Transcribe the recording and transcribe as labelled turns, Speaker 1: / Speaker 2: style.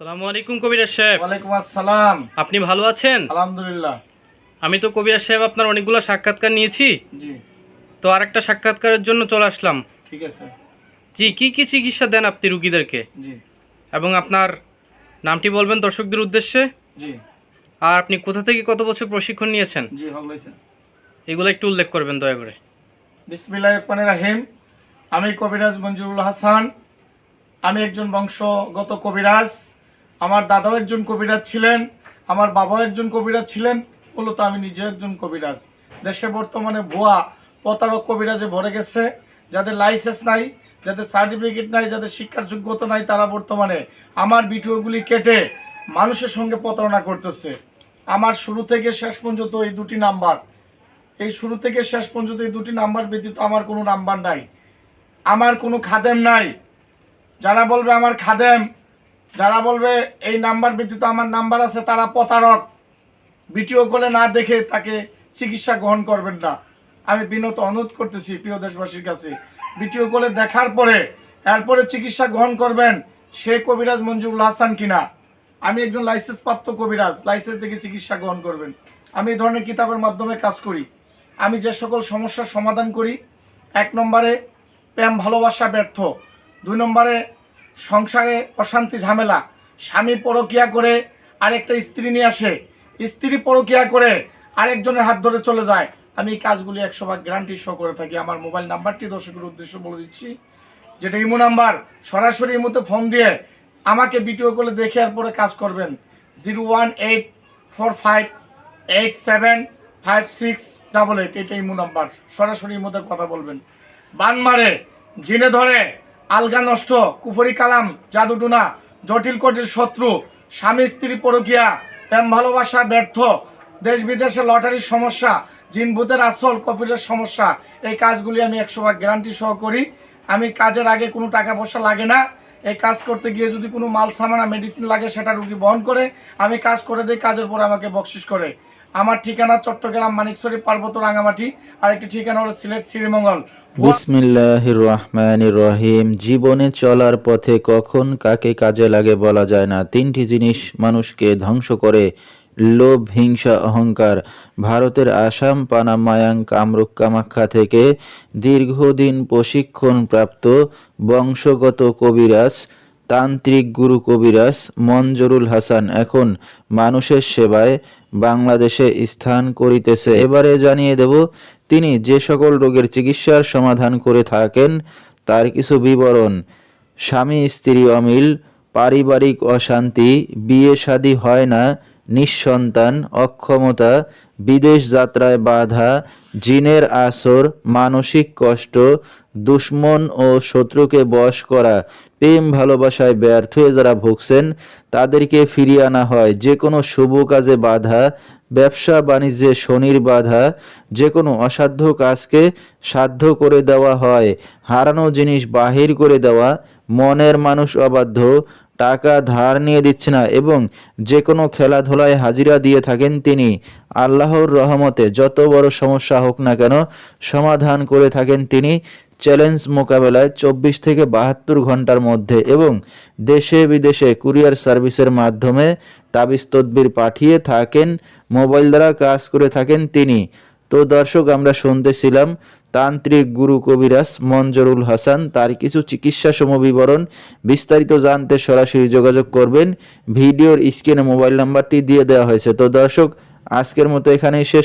Speaker 1: সালামু আলাইকুম কবিরাজ সাহেব।
Speaker 2: ওয়ালাইকুম আসসালাম।
Speaker 1: আপনি ভালো আছেন?
Speaker 2: আলহামদুলিল্লাহ।
Speaker 1: আমি তো কবিরাজ সাহেব আপনার অনেকগুলো সাক্ষাৎকার নিয়েছি।
Speaker 2: জি।
Speaker 1: তো আরেকটা সাক্ষাৎকারের জন্য চলে আসলাম।
Speaker 2: ঠিক আছে।
Speaker 1: জি কি কি চিকিৎসা দেন আপনি রুগীদেরকে?
Speaker 2: জি।
Speaker 1: এবং আপনার নামটি বলবেন দর্শকদের উদ্দেশ্যে?
Speaker 2: জি।
Speaker 1: আর আপনি কোথা থেকে কত বছর প্রশিক্ষণ নিয়েছেন?
Speaker 2: জি
Speaker 1: এগুলো একটু উল্লেখ করবেন দয়া করে।
Speaker 2: বিসমিল্লাহ রহমান রাহিম। আমি কবিরাজ মঞ্জুরুল হাসান। আমি একজন বংশগত কবিরাজ। আমার দাদাও একজন কবিরাজ ছিলেন, আমার বাবাও একজন কবিরাজ ছিলেন, মূলত আমি নিজেও একজন কবিরাজ। দেশে বর্তমানে ভুয়া প্রতারক কবিরাজে ভরে গেছে, যাদের লাইসেন্স নাই, যাদের সার্টিফিকেট নাই, যাদের শিক্ষার যোগ্যতা নাই, তারা বর্তমানে আমার ভিডিওগুলি কেটে মানুষের সঙ্গে প্রতারণা করতেছে। আমার শুরু থেকে শেষ পর্যন্ত এই দুটি নাম্বার। এই শুরু থেকে শেষ পর্যন্ত এই দুটি নাম্বার ব্যতীত আমার কোনো নাম্বার নাই। আমার কোনো খাদেম নাই। যারা বলবে আমার খাদেম যারা বলবে এই নাম্বার ব্যতীত আমার নাম্বার আছে, তারা প্রতারক। ভিডিও কলে না দেখে তাকে চিকিৎসা গ্রহণ করবেন না। আমি বিনত অনুরোধ করতেছি প্রিয় দেশবাসীর কাছে। ভিডিও কলে দেখার পরে, এরপরে চিকিৎসা গ্রহণ করবেন সে কবিরাজ মঞ্জুরুল হাসান কিনা। আমি একজন লাইসেন্স প্রাপ্ত কবিরাজ, লাইসেন্স থেকে চিকিৎসা গ্রহণ করবেন। আমি এই ধরনের কিতাবের মাধ্যমে কাজ করি। আমি যে সকল সমস্যার সমাধান করি, এক নম্বরে প্রেম, ভালোবাসা, ব্যর্থ। দুই নম্বরে সংসারে অশান্তি, ঝামেলা, স্বামী পরকিয়া করে আরেকটা স্ত্রী নিয়ে আসে। স্ত্রী পরকিয়া করে আরেকজনের হাত ধরে চলে যায়। আমি এই কাজগুলি একশো ভাগ গ্যারান্টি সহ করে থাকি। আমার মোবাইল নাম্বারটি দর্শকের উদ্দেশ্য বলে দিচ্ছি। যেটা ইমো নাম্বার, সরাসরি ইমোতে ফোন দিয়ে আমাকে ভিডিও করে দেখে আর পরে কাজ করবেন। Zero one eight four five eight seven five six double eight এটা ইমো নাম্বার। সরাসরি ইমোতে কথা বলবেন। বান মারে জিনে ধরে আলগা নষ্ট, কুফরি কালাম জাদুটুনা জটিল কটিল শত্রু, স্বামী, স্ত্রী পরকিয়া, প্রেম, ভালোবাসা ব্যর্থ, দেশ বিদেশে লটারির সমস্যা, জিন ভূতের আসল, কপিলের সমস্যা, এই কাজগুলি আমি একশো ভাগ গ্যারান্টি সহ করি। আমি কাজের আগে কোনো টাকা পয়সা লাগে না। এই কাজ করতে গিয়ে যদি কোনো মাল, সামানা মেডিসিন লাগে, সেটা রুগী বহন করে। আমি কাজ করে দিই, কাজের পরে আমাকে বকশিস করে। আমার ঠিকানা চট্টগ্রাম মানিকছড়ি পার্বত্য রাঙামাটি আর ঠিকানা হলো সিলেট শ্রীমঙ্গল।
Speaker 3: বিসমিল্লাহির রহমানির রহিম জীবনে চলার পথে কখন কাকে কাজে লাগে বলা যায় না। তিনটি জিনিস মানুষকে ধ্বংস করে। লোভ, হিংসা, অহংকার। ভারতের আসাম পানামায়াং কামরূপ, কামাখ্যা থেকে দীর্ঘদিন প্রশিক্ষণ প্রাপ্ত বংশগত কবিরাজ তান্ত্রিক গুরু কবিরাজ মঞ্জুরুল হাসান এখন মানুষের সেবায় বাংলাদেশে স্থান করিতেছে। এবারে জানিয়ে দেব, তিনি যে সকল রোগের চিকিৎসার সমাধান করে থাকেন, তার কিছু বিবরণ। স্বামী, স্ত্রী অমিল, পারিবারিক অশান্তি, বিয়ে শাদী হয় না, নিঃসন্তান, অক্ষমতা, বিদেশ যাত্রায় বাধা, জিনের আসর, মানসিক কষ্ট দুশ্মন ও শত্রুকে বশ করা, প্রেম ভালোবাসায় ব্যর্থ হয়ে যারা ভুগছেন, তাদেরকে ফিরিয়ে আনা হয়। যে কোনো শুভ কাজে বাধা, ব্যবসা বাণিজ্যে শনির বাধা, যে কোনো অসাধ্য কাজকে সাধ্য করে দেওয়া হয়। হারানো জিনিস বাহির করে দেওয়া, মনের মানুষ অবাধ্য, টাকা ধার নিয়ে দিচ্ছে না এবং যে কোনো খেলাধুলায় হাজিরা দিয়ে থাকেন তিনি। আল্লাহর রহমতে যত বড় সমস্যা হোক না কেন সমাধান করে থাকেন তিনি। চ্যালেঞ্জ মোকাবেলায় চব্বিশ থেকে বাহাত্তর ঘণ্টার মধ্যে এবং দেশে বিদেশে কুরিয়ার সার্ভিসের মাধ্যমে তাবিজ তদবির পাঠিয়ে থাকেন, মোবাইল দ্বারা কাজ করে থাকেন তিনি। তো দর্শক, আমরা শুনতেছিলাম তান্ত্রিক গুরু কবিরাজ মঞ্জরুল হাসান, তার কিছু চিকিৎসা সমবিবরণ বিস্তারিত জানতে সরাসরি যোগাযোগ করবেন। ভিডিওর স্ক্রিনে মোবাইল নাম্বারটি দিয়ে দেওয়া হয়েছে। তো দর্শক, আজকের মতো এখানেই শেষ